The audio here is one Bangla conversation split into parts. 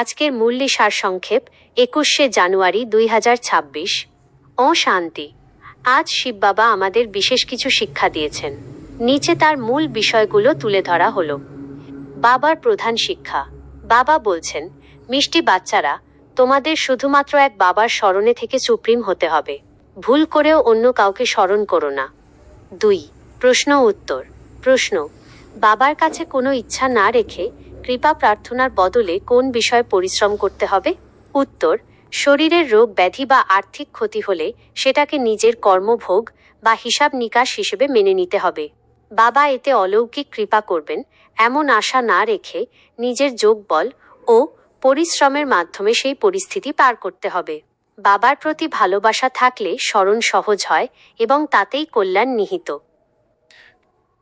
আজকের মূল্যে সারসংক্ষেপ একুশে জানুয়ারি দুই হাজার ছাব্বিশ। ও শান্তি। আজ শিব বাবা আমাদের বিশেষ কিছু শিক্ষা দিয়েছেন। নিচে তার মূল বিষয়গুলো তুলে ধরা হলো। বাবার প্রধান শিক্ষা। বাবা বলছেন, মিষ্টি বাচ্চারা, তোমাদের শুধুমাত্র এক বাবার স্মরণে থেকে সুপ্রিম হতে হবে। ভুল করেও অন্য কাউকে স্মরণ করো না। দুই। প্রশ্ন উত্তর। প্রশ্ন, বাবার কাছে কোনো ইচ্ছা না রেখে কৃপা প্রার্থনার বদলে কোন বিষয়ে পরিশ্রম করতে হবে? উত্তর, শরীরের রোগ ব্যাধি বা আর্থিক ক্ষতি হলে সেটাকে নিজের কর্মভোগ বা হিসাব নিকাশ হিসেবে মেনে নিতে হবে। বাবা, এতে অলৌকিক কৃপা করবেন। এমন আশা না রেখে নিজের যোগবল ও পরিশ্রমের মাধ্যমে সেই পরিস্থিতি পার করতে হবে। বাবার প্রতি ভালোবাসা থাকলে স্মরণ সহজ হয় এবং তাতেই কল্যাণ নিহিত।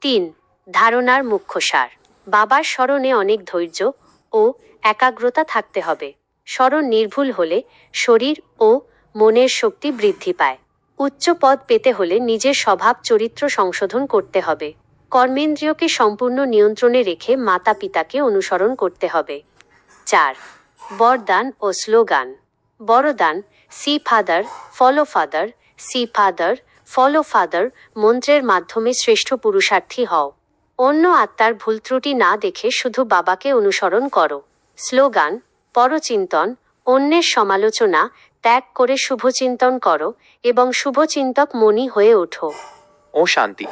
তিন, ধারণার মুখ্য সার। বাবার স্মরণে অনেক ধৈর্য ও একাগ্রতা থাকতে হবে। স্মরণ নির্ভুল হলে শরীর ও মনের শক্তি বৃদ্ধি পায়। উচ্চ পদ পেতে হলে নিজের স্বভাব চরিত্র সংশোধন করতে হবে। কর্মেন্দ্রিয়কে সম্পূর্ণ নিয়ন্ত্রণে রেখে মাতা পিতাকে অনুসরণ করতে হবে। চার, বরদান ও slogan. বড়দান see father, follow father, see father, follow father মন্ত্রের মাধ্যমে শ্রেষ্ঠ পুরুষার্থী হও। অন্য আত্মার ভুল ত্রুটি না দেখে শুধু বাবাকে অনুসরণ করো। স্লোগান, পরচিন্তন, অন্যের সমালোচনা, ত্যাগ করে শুভচিন্তন করো এবং শুভচিন্তক মনি হয়ে ওঠো। ও শান্তি।